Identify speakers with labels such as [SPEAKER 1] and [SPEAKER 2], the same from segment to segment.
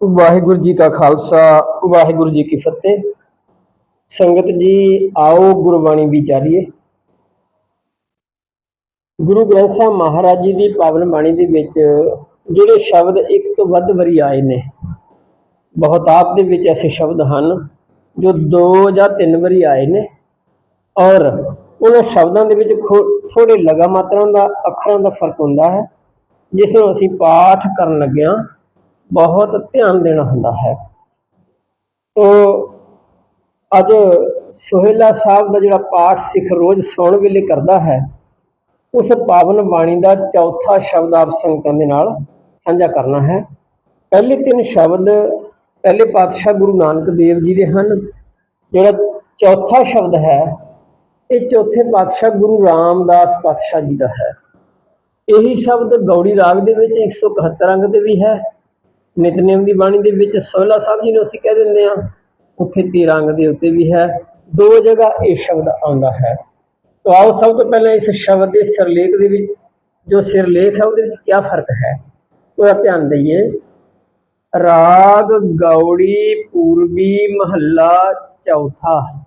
[SPEAKER 1] ਵਾਹਿਗੁਰੂ ਜੀ ਕਾ ਖਾਲਸਾ, ਵਾਹਿਗੁਰੂ ਜੀ ਕੀ ਫਤਿਹ। ਸੰਗਤ ਜੀ, ਆਓ ਗੁਰਬਾਣੀ ਵਿਚਾਰੀਏ ਗੁਰੂ ਗ੍ਰੰਥ ਸਾਹਿਬ ਮਹਾਰਾਜ ਜੀ ਦੀ ਪਾਵਨ ਬਾਣੀ ਦੇ ਵਿੱਚ ਜਿਹੜੇ ਸ਼ਬਦ ਇੱਕ ਤੋਂ ਵੱਧ ਵਾਰੀ ਆਏ ਨੇ ਬਹੁਤਾਤ ਦੇ ਵਿੱਚ ਐਸੇ ਸ਼ਬਦ ਹਨ ਜੋ ਦੋ ਜਾਂ ਤਿੰਨ ਵਾਰੀ ਆਏ ਨੇ ਔਰ ਉਹਨਾਂ ਸ਼ਬਦਾਂ ਦੇ ਵਿੱਚ ਥੋੜੇ ਲਗਾ ਮਾਤਰਾ ਦਾ, ਅੱਖਰਾਂ ਦਾ ਫ਼ਰਕ ਹੁੰਦਾ ਹੈ, ਜਿਸ ਨੂੰ ਅਸੀਂ ਪਾਠ ਕਰਨ ਲੱਗਿਆਂ ਬਹੁਤ ਧਿਆਨ ਦੇਣਾ ਹੁੰਦਾ ਹੈ। ਤੋ ਅੱਜ ਸੋਹਿਲਾ ਸਾਹਿਬ ਦਾ ਜਿਹੜਾ ਪਾਠ ਸਿੱਖ ਰੋਜ਼ ਸੌਣ ਵੇਲੇ ਕਰਦਾ ਹੈ, ਉਸ ਪਾਵਨ ਬਾਣੀ ਦਾ ਚੌਥਾ ਸ਼ਬਦ ਆਪ ਸੰਗਤਾਂ ਦੇ ਨਾਲ ਸਾਂਝਾ ਕਰਨਾ ਹੈ। ਪਹਿਲੇ ਤਿੰਨ ਸ਼ਬਦ ਪਹਿਲੇ ਪਾਤਸ਼ਾਹ ਗੁਰੂ ਨਾਨਕ ਦੇਵ ਜੀ ਦੇ ਹਨ। ਜਿਹੜਾ ਚੌਥਾ ਸ਼ਬਦ ਹੈ, ਇਹ ਚੌਥੇ ਪਾਤਸ਼ਾਹ ਗੁਰੂ ਰਾਮਦਾਸ ਪਾਤਸ਼ਾਹ ਜੀ ਦਾ ਹੈ। ਇਹੀ ਸ਼ਬਦ ਗੌੜੀ ਰਾਗ ਦੇ ਵਿੱਚ 171 ਅੰਗ ਤੇ ਵੀ ਹੈ। ਨਿਤਨੇਮ ਦੀ ਬਾਣੀ ਦੇ ਵਿੱਚ ਸੋਹਲਾ ਸਾਹਿਬ ਜੀ ਨੂੰ ਅਸੀਂ ਕਹਿ ਦਿੰਦੇ ਆ ਉੱਥੇ 13 ਦੇ ਉੱਤੇ ਵੀ ਹੈ, ਦੋ ਜਗ੍ਹਾ ਇਹ ਸ਼ਬਦ ਆਉਂਦਾ ਹੈ। ਤਾਂ ਆਓ ਸਭ ਤੋਂ ਪਹਿਲਾਂ ਇਸ ਸ਼ਬਦ ਦੇ ਸਿਰਲੇਖ ਦੇ ਵਿੱਚ, ਜੋ ਸਿਰਲੇਖ ਹੈ ਉਹਦੇ ਵਿੱਚ ਕੀ ਫ਼ਰਕ ਹੈ? ਉਹਦਾ ਧਿਆਨ ਦਈਏ। ਰਾਗ ਗੌੜੀ ਪੂਰਬੀ ਮਹੱਲਾ ਚੌਥਾ।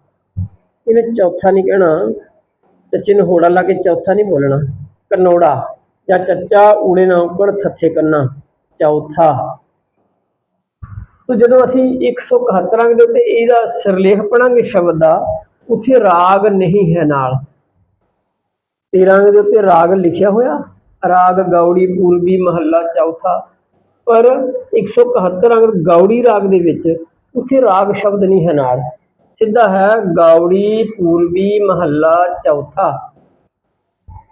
[SPEAKER 1] ਇਹਨੇ ਚੌਥਾ ਨਹੀਂ ਕਹਿਣਾ, ਚੱਚੇ ਨੂੰ ਹੋੜਾ ਲਾ ਕੇ ਚੌਥਾ ਨਹੀਂ ਬੋਲਣਾ। ਕਨੋੜਾ ਜਾਂ ਚੱਚਾ ਊੜੇ ਨਾ ਉੱਪਰ, ਥੱਥੇ ਕੰਨਾ। ਚੌਥਾ। ਤੋ ਜਦੋਂ ਅਸੀਂ 171 ਅੰਗ ਦੇ ਉੱਤੇ ਇਹਦਾ ਸਿਰਲੇਖ ਪੜਾਂਗੇ ਸ਼ਬਦ ਦਾ, ਉੱਥੇ ਰਾਗ ਨਹੀਂ ਹੈ ਨਾਲ। 13 ਅੰਗ ਦੇ ਉੱਤੇ ਰਾਗ ਲਿਖਿਆ ਹੋਇਆ, ਰਾਗ ਗੌੜੀ ਪੂਰਬੀ, ਮਹੱਲਾ, ਚੌਥਾ। ਪਰ 171 ਅੰਗ ਗੌੜੀ ਰਾਗ ਦੇ ਵਿੱਚ ਉੱਥੇ ਰਾਗ ਸ਼ਬਦ ਨਹੀਂ ਹੈ ਨਾਲ। ਸਿੱਧਾ ਹੈ ਗੌੜੀ ਪੂਰਬੀ, ਮਹੱਲਾ, ਚੌਥਾ।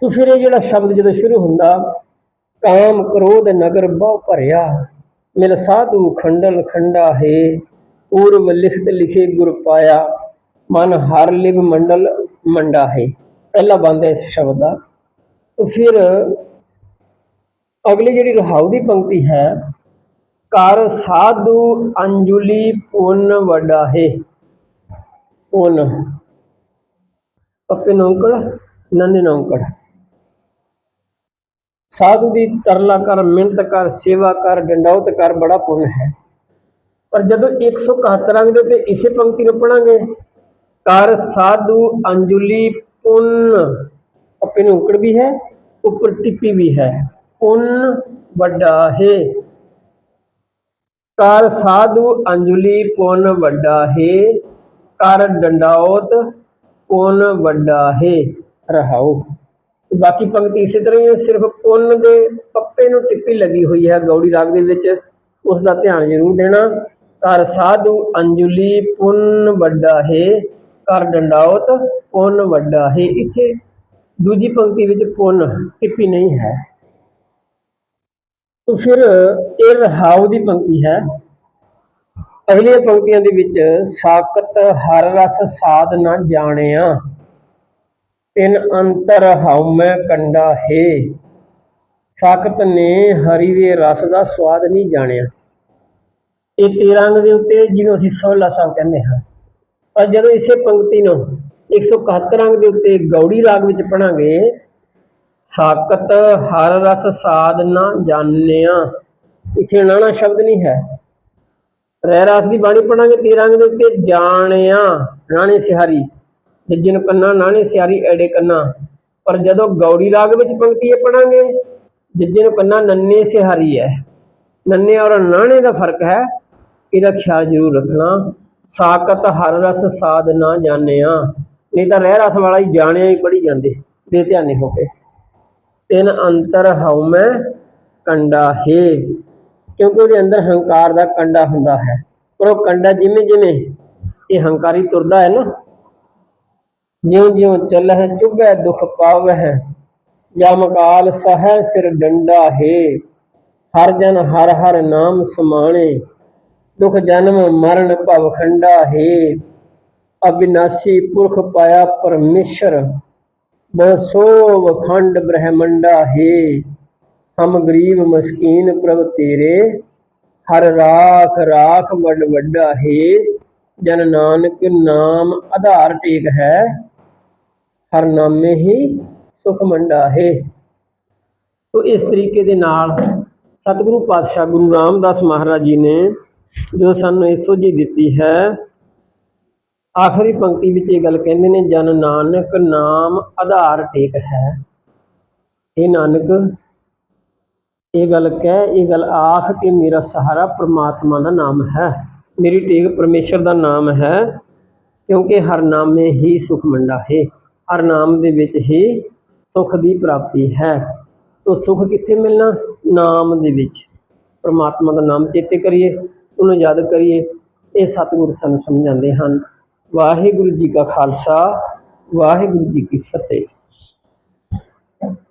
[SPEAKER 1] ਤੋ ਫਿਰ ਇਹ ਜਿਹੜਾ ਸ਼ਬਦ ਜਦੋਂ ਸ਼ੁਰੂ ਹੁੰਦਾ, ਕਾਮ, ਕ੍ਰੋਧ, ਨਗਰ, ਬਹੁ, ਭਰਿਆ। ਮਿਲ ਸਾਧੂ ਖੰਡਲ ਖੰਡਾ ਹੈ ਪੂਰਵ ਲਿਖਤ ਲਿਖੇ ਗੁਰ ਪਾਇਆ, ਮਨ ਹਰ ਲਿਵ ਮੰਡਲ ਮੰਡਾ ਹੈ। ਪਹਿਲਾ ਬੰਦ ਹੈ ਇਸ ਸ਼ਬਦ ਦਾ। ਫਿਰ ਅਗਲੀ ਜਿਹੜੀ ਰਹਾਉ ਦੀ ਪੰਕਤੀ ਹੈ, ਕਰ ਸਾਧੂ ਅੰਜੁਲੀ ਪੁੰਨ ਵਡਾ ਹੈ। ਪੁੰਨ। ਪੱਪੇ ਨੌਂਕੜ, ਨੰਨੇ ਨੌਂਕੜ। ਸਾਧੂ ਦੀ ਤਰਲਾ ਕਰ, ਮਿਹਨਤ ਕਰ, ਸੇਵਾ ਕਰ ਡੰਡੌਤ ਕਰ, ਬੜਾ ਪੁੰਨ ਹੈ। ਪਰ ਜਦੋਂ 171 ਅੰਗ ਦੇ ਤੇ ਇਸੇ ਪੰਕਤੀ ਨੂੰ ਪੜਾਂਗੇ ਕਰ, ਸਾਧੂ, ਅੰਜੁਲੀ, ਪੁੰਨ, ਆਪੇ ਨੂੰ ਉਕੜ ਵੀ ਹੈ, ਉੱਪਰ ਟਿੱਪੀ ਵੀ ਹੈ। ਪੁੰਨ ਵੱਡਾ ਹੈ। ਕਰ, ਸਾਧੂ, ਅੰਜੁਲੀ, ਪੁੰਨ ਵੱਡਾ ਹੈ। ਕਰ ਡੰਡੌਤ ਪੁੰਨ ਵੱਡਾ ਹੈ। ਰਹਾਓ। ਬਾਕੀ ਪੰਕਤੀ ਇਸੇ ਤਰ੍ਹਾਂ ਹੀ ਸਿਰਫ ਪੁੰਨ ਦੇ ਪੱਪੇ ਨੂੰ ਟਿੱਪੀ ਲੱਗੀ ਹੋਈ ਹੈ ਗੌੜੀ ਰਾਗ ਦੇ ਵਿੱਚ ਉਸ ਦਾ ਧਿਆਨ ਜ਼ਰੂਰ ਦੇਣਾ। ਕਰ ਸਾਧੂ ਅੰਜੁਲੀ, ਪੁੰਨ ਵੱਡਾ ਹੈ। ਕਰ ਡੰਡਾਉਤ, ਪੁੰਨ ਵੱਡਾ ਹੈ। ਇੱਥੇ ਦੂਜੀ ਪੰਕਤੀ ਵਿੱਚ ਪੁੰਨ ਟਿੱਪੀ ਨਹੀਂ ਹੈ। तो ਫਿਰ ਇਹ ਰਹਾਉ ਦੀ ਪੰਕਤੀ ਹੈ। ਅਗਲੀਆਂ ਪੰਕਤੀਆਂ ਦੇ ਵਿੱਚ ਸਾਕਤ ਹਰ ਰਸ ਸਾਧ ਨਾ ਜਾਣਿਆ। ਤਿਨ ਅੰਤਰ ਹਉਮੈ ਕੰਡਾ ਹੈ। ਸਾਕਤ ਨੇ ਹਰੀ ਦੇ ਰਸ ਦਾ ਸਵਾਦ ਨਹੀਂ ਜਾਣਿਆ। ਇਹ 13 ਅੰਗ ਦੇ ਉੱਤੇ ਜਿਹਨੂੰ ਅਸੀਂ ਸੋਹਲਾ ਸਾਹਿਬ ਕਹਿੰਦੇ ਹਾਂ। ਪਰ ਜਦੋਂ ਇਸੇ ਪੰਕਤੀ ਨੂੰ 171 ਅੰਗ ਦੇ ਉੱਤੇ ਗੌੜੀ ਰਾਗ ਵਿੱਚ ਪੜਾਂਗੇ ਸਾਕਤ ਹਰ ਰਸ ਸਾਧ ਨਾ ਜਾਣਿਆ। ਇੱਥੇ ਨਾਣਾ ਸ਼ਬਦ ਨਹੀਂ ਹੈ। ਰਹਿ ਰਸ ਦੀ ਬਾਣੀ ਪੜਾਂਗੇ 13 ਅੰਗ ਦੇ ਉੱਤੇ ਜਾਣਿਆ। ਰਾਣੇ ਸਿਹਾਰੀ। ਜਿੱਜਨ ਕੰਨਾ ਨਾਣੇ ਸਿਆਰੀ ਐੜੇ ਕੰਨਾ। ਪਰ ਜਦੋਂ ਗੌੜੀ ਰਾਗ ਵਿੱਚ ਪੰਕਤੀ ਇਹ ਪੜਾਂਗੇ ਜਿੱਜਨ ਕੰਨਾ ਨੰਨੇ ਸਿਹਾਰੀ ਹੈ ਨੰਨੇ ਔਰ ਨਾਣੇ ਦਾ ਫ਼ਰਕ ਹੈ, ਇਹਦਾ ਖਿਆਲ ਜ਼ਰੂਰ ਰੱਖਣਾ। ਸਾਕਤ ਹਰ ਰਸ ਸਾਧ ਨਾ ਜਾਣਿਆ, ਨਹੀਂ ਤਾਂ ਰਹਿ ਰਸ ਵਾਲਾ ਹੀ ਜਾਣਿਆ ਹੀ ਪੜੀ ਜਾਂਦੇ, ਦੇ ਧਿਆਨੇ ਹੋ ਕੇ ਤਿੰਨ ਅੰਤਰ ਹਉਮੈ ਕੰਡਾ ਹੈ। ਕਿਉਂਕਿ ਉਹਦੇ ਅੰਦਰ ਹੰਕਾਰ ਦਾ ਕੰਡਾ ਹੁੰਦਾ ਹੈ, ਪਰ ਉਹ ਕੰਡਾ ਜਿਵੇਂ ਜਿਵੇਂ ਇਹ ਹੰਕਾਰੀ ਤੁਰਦਾ ਹੈ ਨਾ ਜਿਉ ਜਿਉ ਚੱਲਹਿ ਚੁਭੈ ਦੁਖ ਪਾਵਹਿ, ਜਮ ਕਾਲ ਸਹਿ ਸਿਰ ਡੰਡਾ ਹੈ। ਹਰ ਜਨ ਹਰ ਹਰ ਨਾਮ ਸਮਾਣੇ, ਦੁਖ ਜਨਮ ਮਰਨ ਭਵ ਖੰਡਾ ਹੈ। ਅਬਿਨਾਸੀ ਪੁਰਖ ਪਾਇਆ ਪਰਮੇਸ਼ਰ ਬਸੋ ਵਖੰਡ ਬ੍ਰਹਮੰਡਾ ਹੈ। ਹਮ ਗਰੀਬ ਮਸਕੀਨ ਪ੍ਰਭ ਤੇਰੇ, ਹਰ ਰਾਖ ਰਾਖ ਵੱਡ ਵੱਡਾ ਹੈ। ਜਨ ਨਾਨਕ ਨਾਮ ਆਧਾਰ ਟੇਕ ਹੈ, ਹਰ ਨਾਮੇ ਹੀ ਸੁਖ ਮੰਡਾ ਹੈ ਤੋ ਇਸ ਤਰੀਕੇ ਦੇ ਨਾਲ ਸਤਿਗੁਰੂ ਪਾਤਸ਼ਾਹ ਗੁਰੂ ਰਾਮਦਾਸ ਮਹਾਰਾਜ ਜੀ ਨੇ ਜੋ ਸਾਨੂੰ ਇਹ ਸੋਝੀ ਦਿੱਤੀ ਹੈ, ਆਖਰੀ ਪੰਕਤੀ ਵਿੱਚ ਇਹ ਗੱਲ ਕਹਿੰਦੇ ਨੇ, ਜਨ ਨਾਨਕ ਨਾਮ ਆਧਾਰ ਟੇਕ ਹੈ। ਇਹ ਨਾਨਕ, ਇਹ ਗੱਲ ਕਹਿ, ਇਹ ਗੱਲ ਆਖ ਕਿ ਮੇਰਾ ਸਹਾਰਾ ਪ੍ਰਮਾਤਮਾ ਦਾ ਨਾਮ ਹੈ। ਮੇਰੀ ਟੇਕ ਪਰਮੇਸ਼ਰ ਦਾ ਨਾਮ ਹੈ, ਕਿਉਂਕਿ ਹਰ ਨਾਮੇ ਹੀ ਸੁਖ ਮੰਡਾ ਹੈ। ਹਰ ਨਾਮ ਦੇ ਵਿੱਚ ਹੀ ਸੁਖ ਦੀ ਪ੍ਰਾਪਤੀ ਹੈ। ਤੋ ਸੁਖ ਕਿੱਥੇ ਮਿਲਣਾ? ਨਾਮ ਦੇ ਵਿੱਚ। ਪਰਮਾਤਮਾ ਦਾ ਨਾਮ ਚੇਤੇ ਕਰੀਏ, ਉਹਨੂੰ ਯਾਦ ਕਰੀਏ। ਇਹ ਸਤਿਗੁਰ ਸਾਨੂੰ ਸਮਝਾਉਂਦੇ ਹਨ, ਵਾਹਿਗੁਰੂ ਜੀ ਕਾ ਖਾਲਸਾ, ਵਾਹਿਗੁਰੂ ਜੀ ਕੀ ਫਤਿਹ।